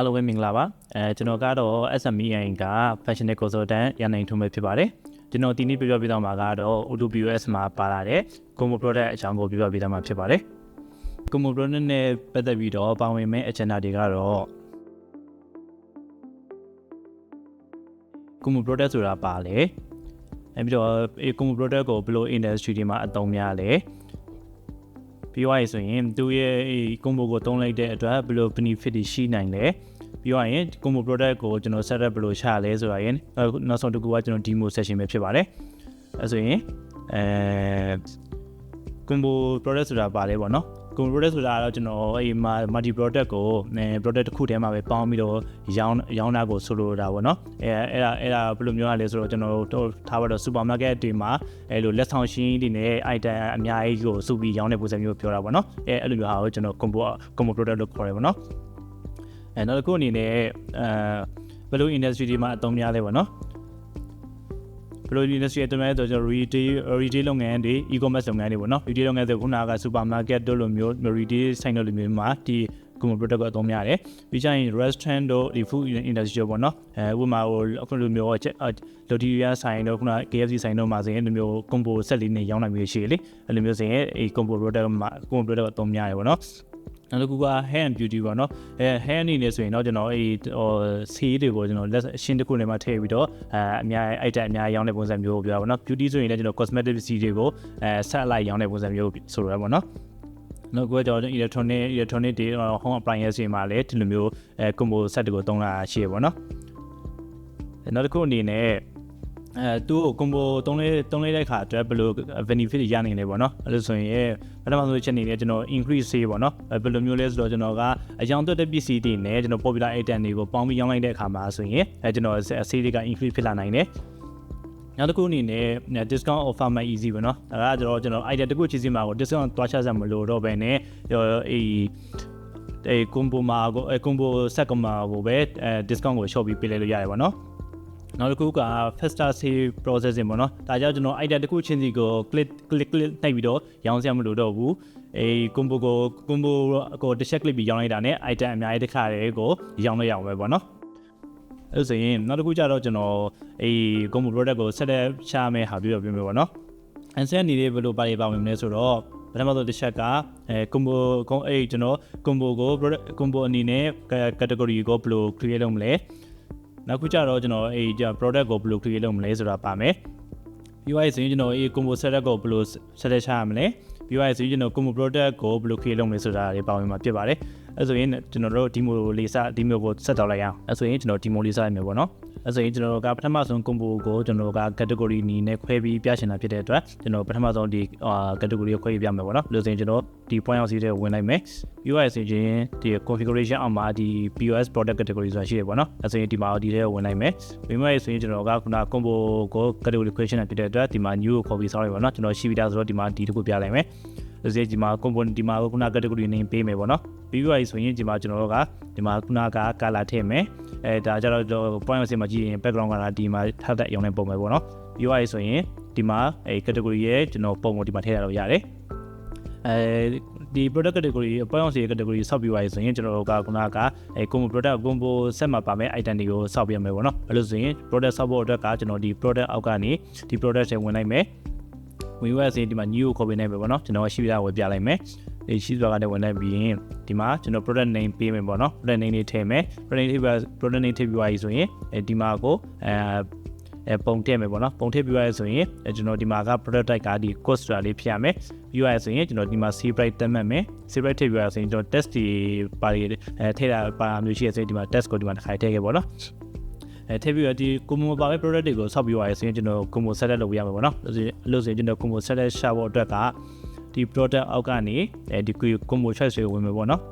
အားလုံးပဲမင်္ဂလာပါအဲကျွန်တော်ကတော့ SMEI က Fashion Consultant ရန်နိုင်ထုံးပဲဖြစ်ပါတယ်ကျွန်တော်ဒီနေ့ပြောပြပေးတော့မှာကတော့ OWS မှာပါလာတဲ့ Combo Product အကြောင်းကိုပြောပြပေးတော့မှာဖြစ်ပါတယ် Combo Product နဲ့ပတ်သက်ပြီးတော့ပါဝင်မဲ့ agenda တွေကတော့ Combo Product ဆိုတာပါလေအဲပြီးတော့အဲ Combo Product ကိုဘယ်လို industry တွေမှာအသုံးများလဲ ပြီးသွားရဆိုရင်သူရဲ့အဲ combo ကိုသုံးလိုက်တဲ့အတွက်ဘယ်လို benefit တွေရှိနိုင်လဲပြီးသွားရင် combo product ကိုကျွန်တော် setup ဘယ်လိုရှာလဲဆိုတာရင်အဲနောက်ဆုံးတစ်ခုကကျွန်တော် demo session ပဲဖြစ်ပါတယ်အဲဆိုရင်အဲ combo product ဆိုတာပါလဲပေါ့နော် combo product ဆိုတာကတော့ကျွန်တော်အဲ multi product ကိုအဲ product တစ်ခုတည်းမှာပဲပေါင်းပြီးတော့ရောင်းရောင်းတာကိုဆိုလိုတာပေါ့နော်အဲအဲ့ဒါအဲ့ဒါဘယ်လိုမျိုးရလဲဆိုတော့ကျွန်တော်တို့ထားပါတော့ supermarket တွေမှာအဲလိုလက်ဆောင်ရှင်းတွေနဲ့ item အများကြီးကိုစုပြီးရောင်းတဲ့ပုံစံမျိုးပြောတာပေါ့နော်အဲအဲ့လိုမျိုးဟာကိုကျွန်တော် combo combo product လို့ခေါ်တယ်ပေါ့နော်အဲနောက်တစ်ခုအနေနဲ့အဲဘယ်လို industry တွေမှာအသုံးများလဲပေါ့နော် ဘယ်လို industry အသုံးများလဲဆိုတော့ကျွန်တော် retail retail လုပ်ငန်းတွေ e-commerce လုပ်ငန်းတွေပေါ့နော် retail လုပ်ငန်းဆိုခုနက supermarket တို့လိုမျိုး retail ဆိုင်တို့လိုမျိုးမှာဒီ common product ကိုအသုံးများတယ်ပြီးကြရင် restaurant တို့ဒီ food industry တို့ပေါ့နော်အဲဥပမာဟိုအခုလိုမျိုးလိုတီရီယာဆိုင်တို့ခုန KFC ဆိုင်တို့မှာဆိုရင်ဒီမျိုး combo set လေးနဲ့ရောင်းနိုင်မျိုးရှိလေအဲ့လိုမျိုးဆိုရင်အဲ combo product မှာ combo product ကိုအသုံးများတယ်ပေါ့နော် နောက်တစ်ခုက hair and beauty ပေါ့နော်အဲ hair အနေနဲ့ဆိုရင်တော့ကျွန်တော်အဲဟိုဆေးတွေကိုကျွန်တော်လက်အရှင်းတစ်ခုနဲ့မှထည့်ပြီးတော့အဲအများအိုက်တက်အများရောင်းတဲ့ပုံစံမျိုးကိုပြောတာပေါ့နော် beauty ဆိုရင်လည်းကျွန်တော် cosmetic ပစ္စည်းတွေကိုအဲဆက်လိုက်ရောင်းတဲ့ပုံစံမျိုးဆိုရတာပေါ့နော်နောက်ကကျွန်တော် electronic electronic တွေ home appliance တွေမှာလည်းဒီလိုမျိုးအဲ combo set တွေကိုသုံးလာရှိရပေါ့နော်နောက်တစ်ခုအနေနဲ့ အဲသူ့ကို combo သုံးလေးသုံးလေးတဲ့ခါအတွက်ဘယ်လို benefit ရနိုင်လဲပေါ့နော်အဲ့လိုဆိုရင်ပထမဆုံးချက်အနေနဲ့ကျွန်တော် increase sale ပေါ့နော်ဘယ်လိုမျိုးလဲဆိုတော့ကျွန်တော်ကအယောင်သွက်တဲ့ပစ္စည်းတွေနဲ့ကျွန်တော် popular item တွေကိုပေါင်းပြီးရောင်းလိုက်တဲ့အခါမှာဆိုရင်အဲကျွန်တော် sale တွေက increase ဖြစ်လာနိုင်တယ်နောက်တစ်ခုအနေနဲ့ discount offer မှာ easy ပဲเนาะဒါကကျွန်တော်ကျွန်တော် item တစ်ခုချင်းစီမှာကို discount တွားချစမလို့တော့ပဲနဲ့အေးအဲ combo မှာကိုအဲ combo set ကမှာကိုပဲအဲ discount ကို short ပြီးပေးလိုက်လို့ရတယ်ပေါ့เนาะ နောက်တစ်ခုက faster sale processing ပေါ့နော်ဒါကြောင့်ကျွန်တော် item တစ်ခုချင်းစီကို click click click နှိပ်ပြီးတော့ရောင်းစရာမလိုတော့ဘူးအေး combo ကို combo ကိုတစ်ချက် click ပြီးရောင်းလိုက်တာနဲ့ item အများကြီးတစ်ခါတည်းကိုရောင်းလို့ရအောင်ပဲပေါ့နော်အဲ့ဆိုရင်နောက်တစ်ခုကျတော့ကျွန်တော်အေး combo product ကိုဆက်လက်ရှာမယ်ဟာပြောပြပေးမယ်ပေါ့နော်။ answer အနေနဲ့ဘယ်လိုပါရပါဝင်မလဲဆိုတော့ပထမဆုံးတစ်ချက်ကအဲ combo ကုန်းအေးကျွန်တော် combo ကို product combo အနေနဲ့ category ကိုဘယ်လို create လုပ်မလဲ နောက်ခုကျတော့ကျွန်တော်အေး product ကိုဘယ်လို create လုပ်မလဲဆိုတာပါမယ်ပြီးသွားရင်ကျွန်တော်အေး combo setup ကိုဘယ်လို set ချရမလဲပြီးသွားရင်ကျွန်တော် combo product ကိုဘယ်လို create လုပ်မလဲဆိုတာတွေပါဝင်မှာဖြစ်ပါတယ် အဲဆိုရင်ကျွန်တော်တို့ demo လေးစ demo ကိုဆက်တော့လိုက်ရအောင်အဲဆိုရင်ကျွန်တော် demo လေးစရမယ်ပေါ့နော်အဲဆိုရင်ကျွန်တော်တို့ကပထမဆုံး combo ကိုကျွန်တော်တို့က category အနေနဲ့ခွဲပြီးပြချင်တာဖြစ်တဲ့အတွက်ကျွန်တော်ပထမဆုံးဒီ category ကိုခွဲပြီးပြမယ်ပေါ့နော်လို့ဆိုရင်ကျွန်တော်ဒီ point out စီးတဲ့ဝင်လိုက်မယ် UI ဆိုရင်ဒီ configuration အောက်မှာဒီ POS product category ဆိုတာရှိတယ်ပေါ့နော်အဲဆိုရင်ဒီမှာဒီထဲကိုဝင်လိုက်မယ်ဝင်မယ်ဆိုရင်ကျွန်တော်ကခုန combo ကို category creation ဖြစ်တဲ့အတွက်ဒီမှာ new ကိုခေါ်ပြီးဆောက်ရပါတော့ကျွန်တော်ရှိပြီးသားဆိုတော့ဒီမှာဒီတစ်ခုပြလိုက်မယ် ဆိုရင်ဒီမှာ component ဒီမှာခုန category name ပေးမယ်ပေါ့နော်ပြီးပြီဆိုရင်ဒီမှာကျွန်တော်တို့ကဒီမှာခုနက color ထည့်မယ်အဲဒါကြတော့ point ဆင်မှာကြည့်ရင် background color ဒီမှာထားတဲ့အရောင်နဲ့ပုံမယ်ပေါ့နော်ပြီးပြီဆိုရင်ဒီမှာအဲ category ရဲ့ကျွန်တော်ပုံကိုဒီမှာထည့်ရတော့ရတယ်အဲဒီ product category အပိုင်းအောင်စီ category ဆောက်ပြီးပါဆိုရင်ကျွန်တော်တို့ကခုနကအဲ combo product combo set မှာပါမယ့် item တွေကိုဆောက်ပြရမယ်ပေါ့နော်အဲလို့ဆိုရင် product ဆောက်ဖို့အတွက်ကကျွန်တော်ဒီ product အောက်ကနေဒီ product တွေဝင်လိုက်မယ် ဝင်ရစေဒီမှာ new ကိုခေါ်ပေးနိုင်မယ်ပေါ့နော်ကျွန်တော်ရှိပြတာဝယ်ပြလိုက်မယ်ဒီရှိစွာကလည်းဝင်လိုက်ပြီးရင်ဒီမှာကျွန်တော် product name ပေးမယ်ပေါ့နော် product name လေးထည့်မယ် product name ထည့်ပြီး product name ထည့်ပြီးသွားပြီဆိုရင်အဲဒီမှာကိုအဲအဲပုံထည့်မယ်ပေါ့နော်ပုံထည့်ပြီးသွားရဆိုရင်အဲကျွန်တော်ဒီမှာက product type ကဒီ cost တာလေးဖြည့်ရမယ်ပြီးသွားရဆိုရင်ကျွန်တော်ဒီမှာ save price တက်မှတ်မယ် save price ထည့်ပြီးသွားဆိုရင်ကျွန်တော် test တွေပါရီအဲထည့်တာပါမျိုးရှိရဆိုရင်ဒီမှာ test ကိုဒီမှာတစ်ခါထည့်ခဲ့ပေါ့နော် အဲထည့်ပြီးတော့ဒီ combo ပါပဲ product တွေကိုဆောက်ပြီးသွားရဆိုရင်ကျွန်တော် combo set လုပ်ရမှာပေါ့နော်အဲ့လိုဆိုရင်ကျွန်တော် combo set ရှာဖို့အတွက်ကဒီ product အောက်ကနေအဲဒီ combo choice တွေဝင်မယ်ပေါ့နော်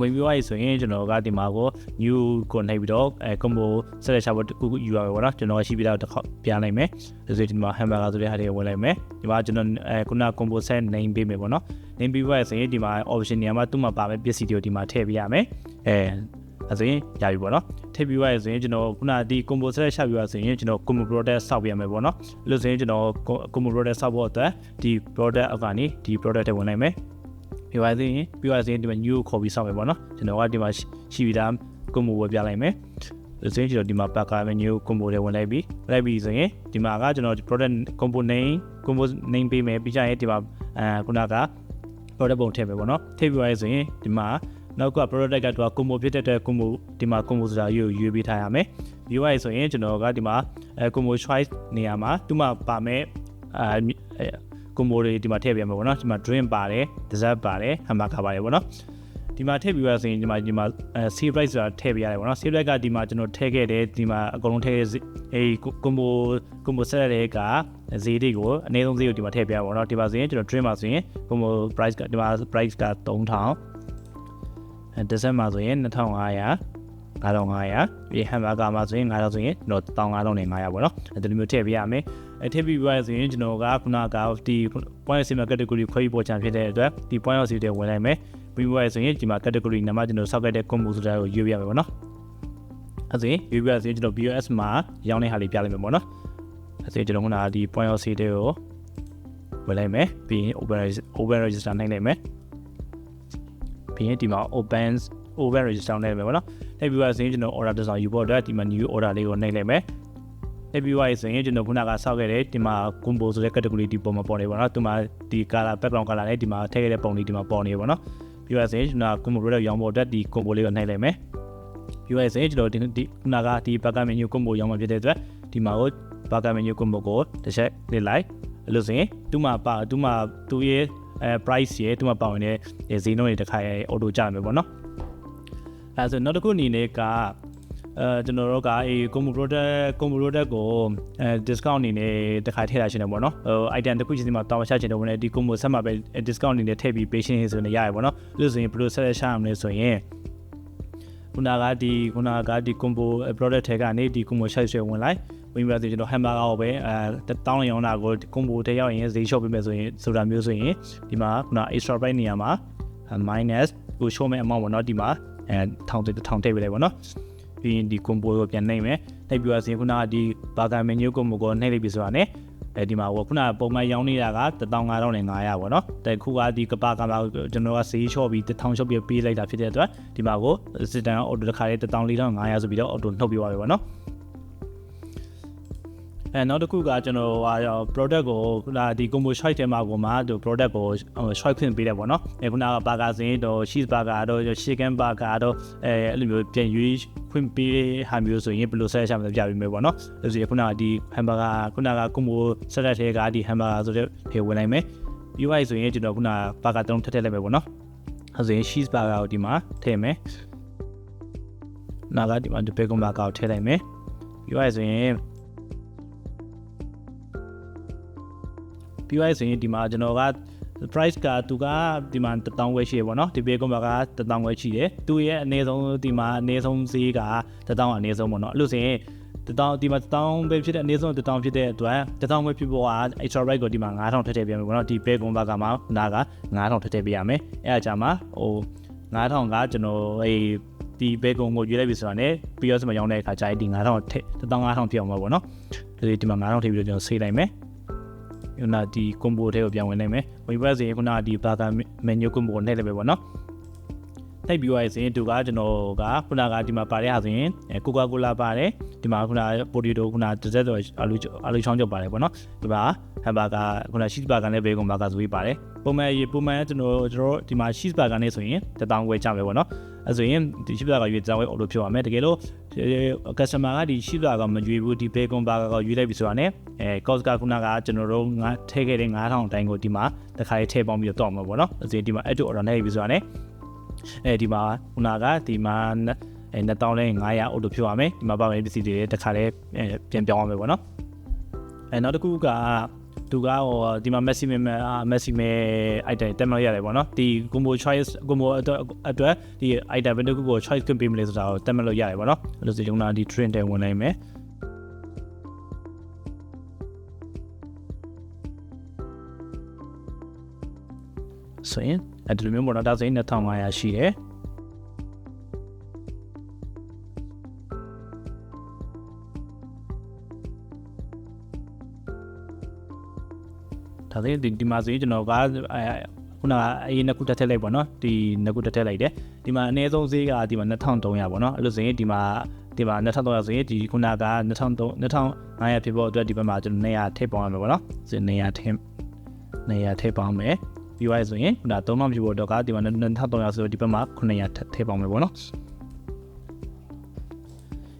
ဝင်ပြီးသွားပြီဆိုရင်ကျွန်တော်ကဒီမှာကို new ကိုနှိပ်ပြီးတော့အဲ combo ဆက်လက်ချဖို့တခုခုယူရမယ်ပေါ့နော်ကျွန်တော်ရှိပြီးတော့တစ်ခေါက်ပြလိုက်မယ်ဒါဆိုဒီမှာ hamburger ဆိုတဲ့ဟာတွေဝင်လိုက်မယ်ဒီမှာကျွန်တော်အဲခုန combo set name ပေးမယ်ပေါ့နော် name ပြီးသွားပြီဆိုရင်ဒီမှာ option နေရာမှာသူ့မှာပါမယ်ပစ္စည်းတွေကိုဒီမှာထည့်ပေးရမယ်အဲ အဲဆိုရင်ရပြီပေါ့နော်ထည့်ပြီးသွားရဆိုရင်ကျွန်တော်ခုနဒီ combo set ရှောက်ပြီးသွားဆိုရင်ကျွန်တော် combo product စောက်ပြရမယ်ပေါ့နော်လို့ဆိုရင်ကျွန်တော် combo product စောက်ဖို့အတွက်ဒီ product အောက်ကနေဒီ product တွေဝင်လိုက်မယ်ပြီးပါသေးရင်ပြီးပါသေးရင်ဒီမှာ new ကိုခေါ်ပြီးစောင့်မယ်ပေါ့နော်ကျွန်တော်ကဒီမှာရှိပြီးသား combo ဝယ်ပြလိုက်မယ်ဆိုရင်ကျွန်တော်ဒီမှာ packer menu combo တွေဝင်လိုက်ပြီလိုက်ပြီဆိုရင်ဒီမှာကကျွန်တော် product combo name combo name ပေးမယ်ပြီးကြရင်ဒီမှာအဲခုနက product ပုံထည့်မယ်ပေါ့နော်ထည့်ပြီးသွားရဆိုရင်ဒီမှာ နောက်က product ကတော့ combo ဖြစ်တဲ့အတွက် combo ဒီမှာ combo ဆိုတာယူရွေးပေးထားရမယ် UI ဆိုရင်ကျွန်တော်ကဒီမှာအဲ combo choice နေရာမှာဒီမှာပါမယ်အဲ combo တွေဒီမှာထည့်ပြမယ်ပေါ့နော်ဒီမှာ drink ပါတယ် dessert ပါတယ် hamburger ပါတယ်ပေါ့နော်ဒီမှာထည့်ပြီးရဆိုရင်ဒီမှာဒီမှာအဲ save price ဆိုတာထည့်ပြရတယ်ပေါ့နော် save price ကဒီမှာကျွန်တော်ထည့်ခဲ့တယ်ဒီမှာအကုန်လုံးထည့်အဲ combo combo set တဲ့ကဈေးတွေကိုအနည်းဆုံးဈေးကိုဒီမှာထည့်ပြရပါတော့ဒီပါဆိုရင်ကျွန်တော် drink မှာဆိုရင် combo price ကဒီမှာ price က3000 အဲ dessert မှာဆိုရင်2500 9500ပြီး hamburger မှာဆိုရင်9000ဆိုရင်ကျွန်တော်15000နဲ့900ပေါ့နော်အဲဒီလိုမျိုးထည့်ပေးရမယ်အဲထည့်ပြီးသွားဆိုရင်ကျွန်တော်ကခုနကဒီ point of sale category ခွဲပြီးပေါ်ချန်ဖြစ်တဲ့အတွက်ဒီ point of sale တွေဝင်လိုက်မယ်ပြီးသွားဆိုရင်ဒီမှာ category နံပါတ်ကျွန်တော်စောက်ခဲ့တဲ့ combo ဆိုတာကိုရွေးပြရမယ်ပေါ့နော်အဲဆိုရင်ရွေးပြဆိုရင်ကျွန်တော် BOS မှာရောင်းတဲ့ဟာလေးပြလိုက်မယ်ပေါ့နော်အဲဆိုရင်ကျွန်တော်ခုနကဒီ point of sale တွေကိုဝင်လိုက်မယ်ပြီးရင် open open register နိုင်လိုက်မယ် ပြီးရင်ဒီမှာ open open register နိုင်မယ်ပေါ့နော်နှိပ်ပြီးသွားဆိုရင်ကျွန်တော် order တစ်စောင်ယူဖို့အတွက်ဒီမှာ new order လေးကိုနှိပ်လိုက်မယ်နှိပ်ပြီးသွားဆိုရင်ကျွန်တော်ခုနကစောက်ခဲ့တဲ့ဒီမှာ combo ဆိုတဲ့ category ဒီပုံမှာပေါ်နေပါတော့ဒီမှာဒီ color background color နဲ့ဒီမှာထည့်ခဲ့တဲ့ပုံလေးဒီမှာပေါ်နေပါတော့ပြီးသွားဆိုရင်ကျွန်တော် combo product ရောင်းဖို့အတွက်ဒီ combo လေးကိုနှိပ်လိုက်မယ်ပြီးသွားဆိုရင်ကျွန်တော်ဒီခုနကဒီ backer menu combo ရောင်းမှာဖြစ်တဲ့အတွက်ဒီမှာကို backer menu combo ကိုတစ်ချက်နှိပ်လိုက်အဲ့လိုဆိုရင်သူ့မှာပါသူ့မှာသူ့ရဲ့ အဲ price ရဲ့သူ့မှာပါဝင်တဲ့ဈေးနှုန်းတွေတစ်ခါရဲ့ auto ကြမယ်ပေါ့နော်အဲဆိုနောက်တစ်ခုအနေနဲ့ကအဲကျွန်တော်တို့ကအေး combo product combo product ကိုအဲ discount အနေနဲ့တစ်ခါထည့်လာရှင်တယ်ပေါ့နော်ဟို item တစ်ခုချင်းစီမှာတောင်းချချင်တယ်ဝင်ဒီ combo ဆက်မှာပဲ discount အနေနဲ့ထည့်ပြီးပေးရှင်ဆိုနေရတယ်ပေါ့နော်လို့ဆိုရင်ဘယ်လိုဆက်လက်ရှာရမလဲဆိုရင်ခုနကဒီခုနကဒီ combo product ထဲကနေဒီ combo ဆက်ဆွဲဝင်လိုက် ဝင်ပြီးတော့ကျွန်တော် hamburger ကိုပဲအဲတောင်းရောင်းတာကို combo ထဲရောက်ရင်ဈေးလျှော့ပေးမယ်ဆိုရင်ဆိုတာမျိုးဆိုရင်ဒီမှာခုန extra price နေရာမှာ minus ကို show မဲ့ amount ပေါ့နော်ဒီမှာအဲထောင်တစ်ထောင်ထည့်ပေးလိုက်ပေါ့နော်ပြီးရင်ဒီ combo ကိုပြန်နှိပ်မယ်နှိပ်ပြီးတော့ဆိုရင်ခုနကဒီ burger menu combo ကိုနှိပ်လိုက်ပြီဆိုတာ ਨੇ အဲဒီမှာဟိုခုနကပုံမှန်ရောင်းနေတာက15000နဲ့900ပေါ့နော်តែခုကဒီကပါကမှာကျွန်တော်ကဈေးလျှော့ပြီး1000လျှော့ပြီးပေးလိုက်တာဖြစ်တဲ့အတွက်ဒီမှာကိုစစ်တန်အော်တိုတစ်ခါလေး14500ဆိုပြီးတော့အော်တိုနှုတ်ပြသွားပြီပေါ့နော် အဲနောက်တစ်ခုကကျွန်တော်ဟာ product ကိုခုနဒီ combo choice ထဲမှာကိုမှဒီ product ကို choice ခွင့်ပေးတယ်ပေါ့နော်အဲခုနက burger စင်းတော့ cheese burger တော့ chicken burger တော့အဲအဲ့လိုမျိုးပြန်ရွေးခွင့်ပေးဟာမျိုးဆိုရင်ဘယ်လိုဆက်ရမှာပြပေးမယ်ပေါ့နော်ဒါဆိုရင်ခုနကဒီ hamburger ခုနက combo ဆက်တဲ့ထဲကဒီ hamburger ဆိုတဲ့ထဲဝင်လိုက်မယ် UI ဆိုရင်ကျွန်တော်ခုန burger တုံးထည့်ထည့်လိုက်မယ်ပေါ့နော်အဲဆိုရင် cheese burger ကိုဒီမှာထည့်မယ်နာကဒီမှာဒီ bacon burger ကိုထည့်လိုက်မယ် UI ဆိုရင် ပြီးသွားဆိုရင်ဒီမှာကျွန်တော်က price ကသူကဒီမှာ1000ဝဲရှိရပေါ့နော်ဒီဘေကွန်ဘာက1000ဝဲရှိတယ်သူရဲ့အနည်းဆုံးဒီမှာအနည်းဆုံးဈေးက1000အနည်းဆုံးပေါ့နော်အဲ့လိုဆိုရင်1000ဒီမှာ1000ပဲဖြစ်တဲ့အနည်းဆုံး1000ဖြစ်တဲ့အတွက်1000ပဲဖြစ်ဖို့က extra right ကိုဒီမှာ9000ထည့်ထည့်ပေးမယ်ပေါ့နော်ဒီဘေကွန်ဘာကမှနာက9000ထည့်ထည့်ပေးရမယ်အဲ့အကြမှာဟို9000ကကျွန်တော်အေးဒီဘေကွန်ကိုရွေးလိုက်ပြီဆိုတာ ਨੇ ပြီးတော့စမရောင်းတဲ့အခါကျရင်ဒီ9000ထည့်15000ဖြစ်အောင်ပါပေါ့နော်ဒီဒီမှာ9000ထည့်ပြီးတော့ကျွန်တော်ဆေးလိုက်မယ် ခုနဒီ combo ထဲကိုပြန်ဝင်နိုင်မယ်ဝင်ပတ်စီခုနဒီ burger menu combo ကိုနှိပ်လိုက်ပဲပေါ့နော်နှိပ်ပြီးသွားရင်သူကကျွန်တော်ကခုနကဒီမှာပါတဲ့ဟာဆိုရင်ကိုကာကိုလာပါတယ်ဒီမှာခုနပိုတီတိုခုနတစ်သက်တော့အလူအလူချောင်းကြောက်ပါတယ်ပေါ့နော်ဒီမှာဟမ်ဘာဂါခုန cheese burger နဲ့ဘေကွန်ဘာဂါဆိုပြီးပါတယ်ပုံမှန်ရေပုံမှန်ကျွန်တော်ကျွန်တော်ဒီမှာ cheese burger နဲ့ဆိုရင်1000ဝယ်ကြမယ်ပေါ့နော်အဲဆိုရင်ဒီ cheese burger ရွေး1000ဝယ်အော်လို့ဖြစ်ပါမယ်တကယ်လို့ customer ကဒီ cheese burger မရွေးဘူးဒီ bacon burger ကိုရွေးလိုက်ပြီဆိုတာ ਨੇ အဲ cost ကခုနကကျွန်တော်တို့ငါထည့်ခဲ့တဲ့9000တိုင်းကိုဒီမှာတစ်ခါလေးထည့်ပေါင်းပြီးတော့တော့မှာပေါ့နော်အဲဆိုရင်ဒီမှာ add to order နဲ့ပြီဆိုတာ ਨੇ အဲဒီမှာခုနကဒီမှာအဲ2500အော်လို့ဖြစ်ပါမယ်ဒီမှာပါမယ်ပစ္စည်းတွေတစ်ခါလေးပြန်ပြောင်းအောင်မယ်ပေါ့နော်အဲနောက်တစ်ခုက သူကဟိုဒီမှာ maximum maximum item တက်မလို့ရတယ်ပေါ့နော်ဒီ combo choice combo အတွက်ဒီ item ဘယ်တစ်ခုကို choice ခွင့်ပေးမလဲဆိုတာကိုတက်မလို့ရတယ်ပေါ့နော်အဲ့လိုဆိုကျွန်တော်ဒီ trend တွေဝင်နိုင်မယ်ဆိုရင်အဲ့ဒီလိုမျိုးပေါ့နော်ဒါဆိုရင်2500ရှိတယ် ဒါဆိုရင်ဒီမှာဆိုရင်ကျွန်တော်ကအဲခုနကအရင်နှစ်ခုတက်ထည့်လိုက်ပေါ့နော်ဒီနှစ်ခုတက်ထည့်လိုက်တယ်ဒီမှာအနည်းဆုံးဈေးကဒီမှာ2300ပေါ့နော်အဲ့လိုဆိုရင်ဒီမှာဒီမှာ2300ဆိုရင်ဒီခုနက2300 2500ဖြစ်ဖို့အတွက်ဒီဘက်မှာကျွန်တော်200ထည့်ပေါင်းရမယ်ပေါ့နော်ဆိုရင်200ထည့်200ထည့်ပေါင်းမယ်ပြီးသွားဆိုရင်ခုန3000ဖြစ်ဖို့အတွက်ကဒီမှာ2300ဆိုတော့ဒီဘက်မှာ900ထည့်ပေါင်းမယ်ပေါ့နော်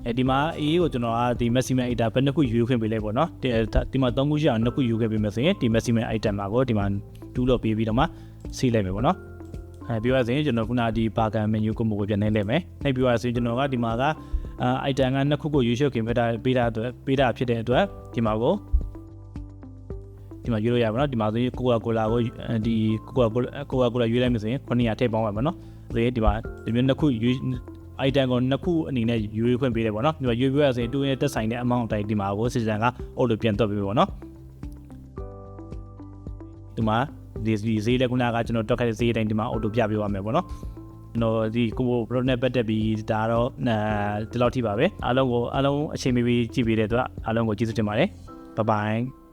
အဲဒီမှာအေးကိုကျွန်တော်ကဒီ maximum item ဘယ်နှစ်ခုယူခွင့်ပေးလိုက်ပေါ့နော်ဒီဒီမှာ3ခုရှိအောင်2ခုယူခွင့်ပေးမယ်ဆိုရင်ဒီ maximum item မှာကိုဒီမှာ2လို့ပေးပြီးတော့မှစီးလိုက်မယ်ပေါ့နော်အဲပြီးသွားဆိုရင်ကျွန်တော်ခုနဒီ bargain menu ကိုမို့ပြန်နေလိုက်မယ်နှိပ်ပြီးသွားဆိုရင်ကျွန်တော်ကဒီမှာကအာ item ကနှစ်ခုကိုရွေးချယ်ခင်ပေးတာပေးတာအတွက်ပေးတာဖြစ်တဲ့အတွက်ဒီမှာကိုဒီမှာရွေးလို့ရပါတော့ဒီမှာဆိုရင် Coca Cola ကိုဒီ Coca Cola Coca Cola ရွေးလိုက်မယ်ဆိုရင်900ထည့်ပေါင်းပါမယ်နော်ဆိုရင်ဒီမှာဒီမျိုးနှစ်ခုရွေး item ကိုနှစ်ခုအနေနဲ့ရွေးခွင့်ပေးတယ်ပေါ့နော်ဒီမှာရွေးပြရဆိုရင်တူရဲ့တက်ဆိုင်တဲ့ amount တိုင်းဒီမှာကိုစစ်စံကအုပ်လို့ပြန်တွက်ပေးပေါ့နော်ဒီမှာဒီဒီဈေးလက်ခုနကကျွန်တော်တွက်ခဲ့တဲ့ဈေးတိုင်းဒီမှာအုပ်လို့ပြပေးပါမယ်ပေါ့နော်ကျွန်တော်ဒီကိုဘရိုနဲ့ပတ်သက်ပြီးဒါတော့အဲဒီလောက်ထိပါပဲအားလုံးကိုအားလုံးအချိန်မီပြီးကြည့်ပေးတဲ့အတွက်အားလုံးကိုကျေးဇူးတင်ပါတယ်ဘိုင်ဘိုင်